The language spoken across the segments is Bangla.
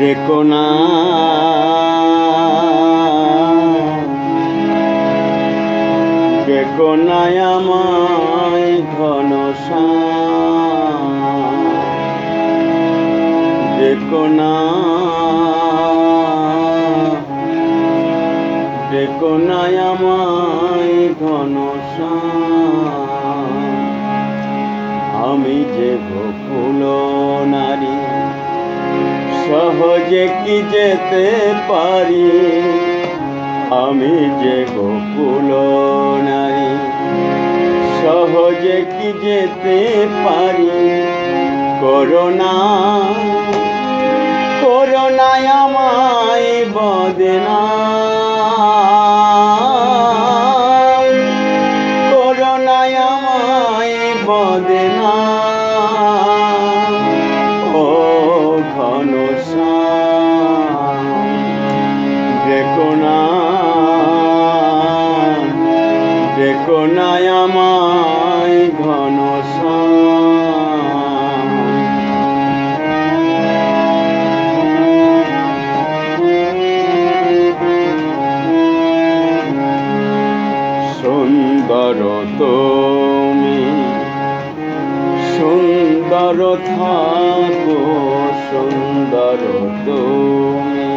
দেখো না। দেখো না আমায় ঘন দেখো না। দেখো না আমায় ঘন আমি যে গোকুল নারী সহজে কি যেতে পারি? আমি যে গোকুল নারী সহজে কি যেতে পারি? করোনা সুন্দর সুন্দর থাকো সুন্দর তুমি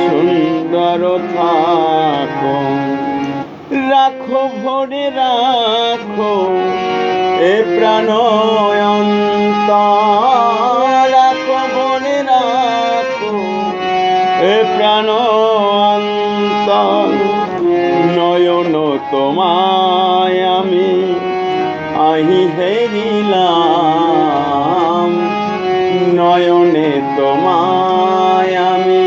সুন্দর থাকো রাখো ভরে রাখো, এ প্রাণ রাখো ভরে রাখো, এ প্রাণ নয়ন তোমায় আমি আহি হেরিলাম। নয়নে তোমায় আমি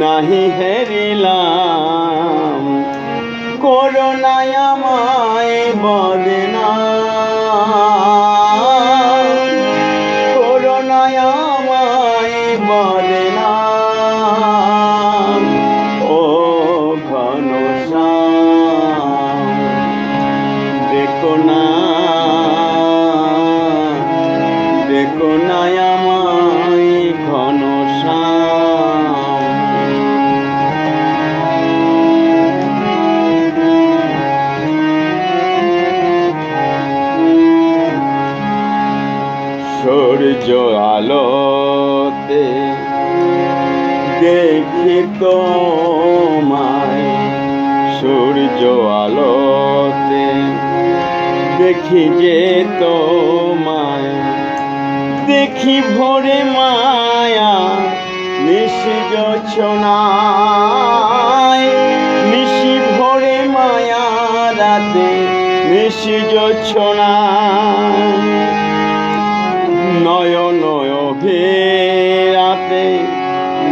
নাহি হেরিলাম। করোনায় আমায় বদনা। সূর্য আলোতে দেখি তোমায়। সূর্য আলোতে দেখি যে তোমায়। দেখি ভোরে মায়া নিশিজ ছোনায়। নিশি ভোরে মায়া রাতে নিশিজ ছোনায়। নয়ন অভিরাতে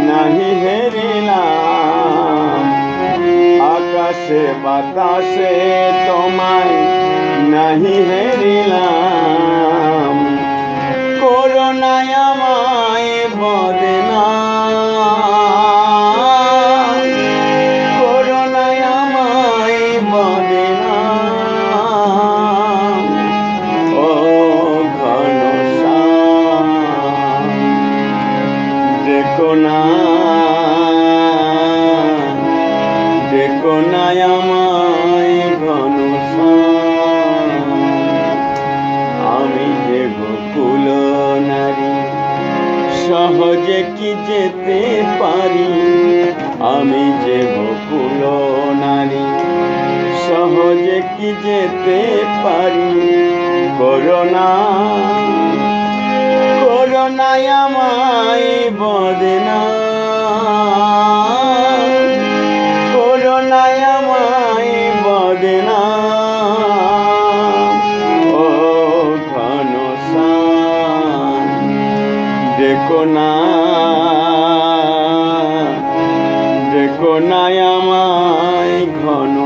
নাহি হেরিলাম। আকাশে বাতাসে তোমায় নাহি হেরিলাম। আমায় আমি যে গোকুল নারী, সহজে কি যেতে পারি? আমি যে গোকুল নারী, সহজে কি যেতে পারি? করোনা, করোনায় আমায় বদনা। কোনা যে কোনায় আমায় ঘন